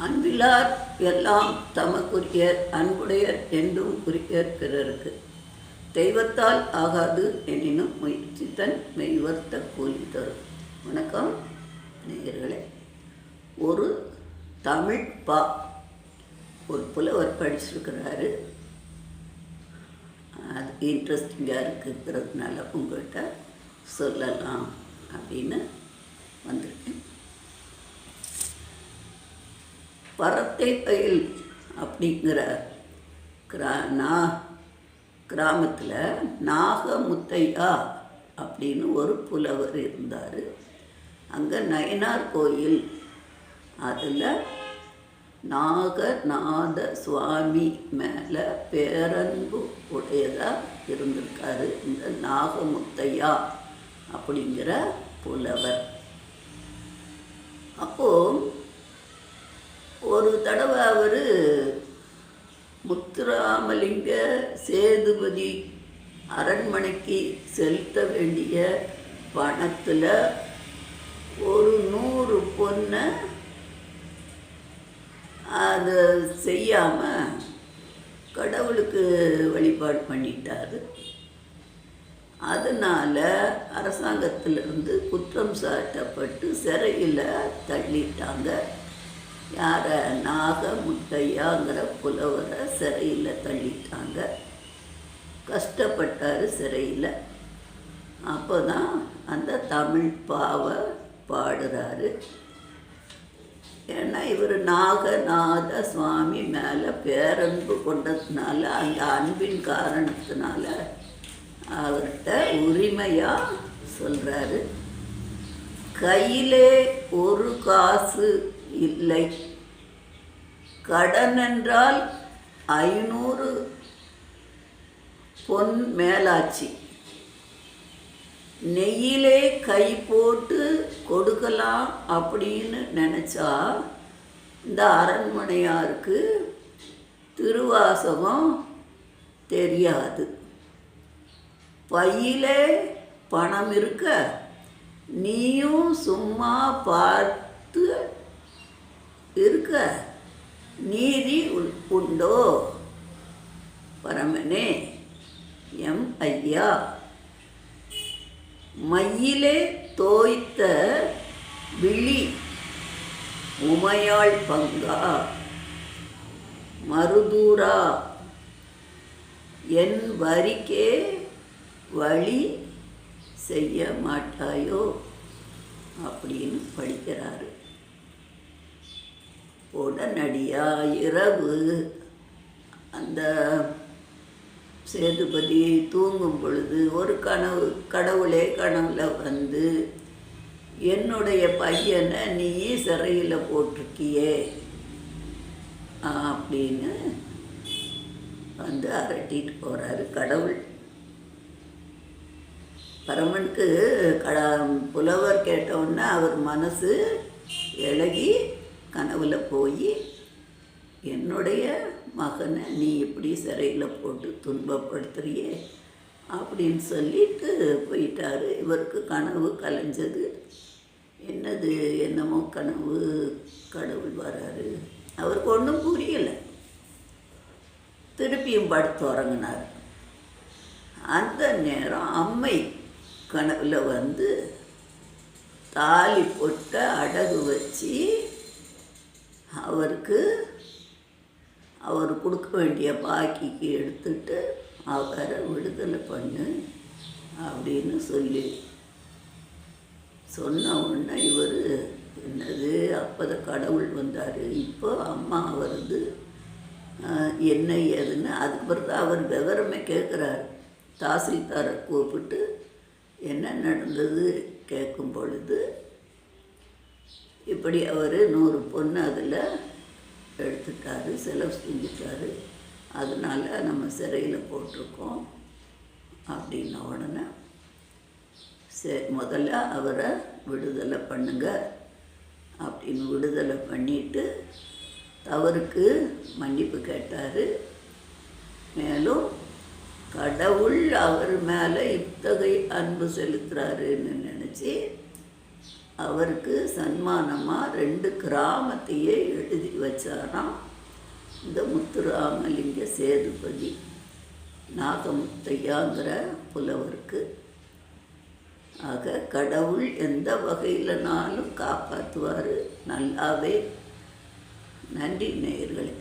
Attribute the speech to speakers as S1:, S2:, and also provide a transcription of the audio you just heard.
S1: அன்பிலார் எல்லாம் தமக்குரியர் அன்புடையர் என்றும் குறியர் பிறருக்கு. தெய்வத்தால் ஆகாது எனினும் முயற்சி தன் மெய்வர்த்த கூலி தரும். வணக்கம் நேயர்களே. ஒரு தமிழ் பா ஒரு புலவர் படிச்சிருக்கிறாரு. அது இன்ட்ரெஸ்டிங்காக இருக்குங்கிறதுனால உங்கள்கிட்ட சொல்லலாம் அப்படின்னு வந்திருக்கேன். பரத்தை பயில் அப்படிங்கிற கிரா நா கிராமத்தில் நாகமுத்தையா அப்படின்னு ஒரு புலவர் இருந்தார். அங்கே நயனார் கோயில். அதில் நாகநாத சுவாமி மேலே பேரன்பு உடையதாக இருந்திருக்காரு இந்த நாகமுத்தையா அப்படிங்கிற புலவர். அப்போது ஒரு தடவை அவர் முத்துராமலிங்க சேதுபதி அரண்மனைக்கு செலுத்த வேண்டிய பணத்தில் ஒரு நூறு பொண்ணை அதை செய்யாமல் கடவுளுக்கு வழிபாடு பண்ணிட்டாரு. அதனால் அரசாங்கத்திலிருந்து குற்றம் சாட்டப்பட்டு சிறையில் தள்ளிட்டாங்க. யாரை நாக முத்தையாங்கிற புலவரை சிறையில் தள்ளிட்டாங்க. கஷ்டப்பட்டார் சிறையில். அப்போ தான் அந்த தமிழ் பாவை பாடுறாரு. ஏன்னா இவர் நாகநாத சுவாமி மேலே பேரன்பு கொண்டதுனால அந்த அன்பின் காரணத்தினால அவர்கிட்ட உரிமையாக சொல்கிறாரு கையிலே ஒரு காசு இல்லை. கடன் என்றால் ஐநூறு பொன் மேலாச்சு. நெய்யிலே கை போட்டு கொடுக்கலாம் அப்படின்னு நினச்சா இந்த அரண்மனையாருக்கு திருவாசகம் தெரியாது. பையிலே பணம் இருக்க நீயும் சும்மா பார்த்து இருக்க நீதி உண்டோ? பரமனே எம் ஐயா. மையிலே தோய்த்த விழி உமையாள் பங்கா. மருதூரா என் வரிக்கே வழி செய்ய மாட்டாயோ? அப்படின்னு படிக்கிறாரு. உடனடியாக இரவு அந்த சேதுபதி தூங்கும் பொழுது ஒரு கனவு கடவுளே கனவுல வந்து என்னுடைய பையனை நீ சிறையில் போட்டிருக்கியே அப்படின்னு வந்து அரட்டிட்டு போகிறாரு கடவுள். பரமனுக்கு கட புலவர் கேட்டவுடனே அவர் மனசு இழகி கனவில் போய் என்னுடைய மகனை நீ இப்படி சிறையில் போட்டு துன்பப்படுத்துறியே? அப்படின்னு சொல்லிட்டு போயிட்டார். இவருக்கு கனவு கலைஞ்சது. என்னது என்னமோ கனவு? கடவுள் வராரு. அவருக்கு ஒன்றும் புரியலை. திருப்பியும் படுத்து உறங்கினார். அந்த நேரம் அம்மை கனவில் வந்து தாலி போட்ட அடகு வச்சு அவருக்கு அவர் கொடுக்க வேண்டிய பாக்கிக்கு எடுத்துட்டு அவரை விடுதலை பண்ணு அப்படின்னு சொல்லி. சொன்ன உடனே இவர் என்னது அப்போத கடவுள் வந்தார். இப்போ அம்மா வருது. என்ன ஏதுன்னு? அதுக்கு பிறகு அவர் விவரமே கேட்குறாரு. தாசில்தாரை கூப்பிட்டு என்ன நடந்தது? கேட்கும் பொழுது இப்படி அவர் நூறு பொண்ணு அதில் எடுத்துட்டாரு செலவு செஞ்சுட்டாரு. அதனால் நம்ம சிறையில் போட்டிருக்கோம் அப்படின்ன உடனே சரி முதல்ல அவரை விடுதலை பண்ணுங்க அப்படின்னு விடுதலை பண்ணிட்டு தவறுக்கு மன்னிப்பு கேட்டார். மேலும் கடவுள் அவர் மேலே இத்தகைய அன்பு செலுத்துகிறாருன்னு நினச்சி அவருக்கு சன்மானமாக ரெண்டு கிராமத்தையே எழுதி வச்சாராம். இந்த முத்துராமலிங்க சேதுபதி நாகமுத்தையாங்கிற புலவருக்கு. ஆக கடவுள் எந்த வகையிலனாலும் காப்பாற்றுவார் நல்லாவே நன்றி நேயர்களே.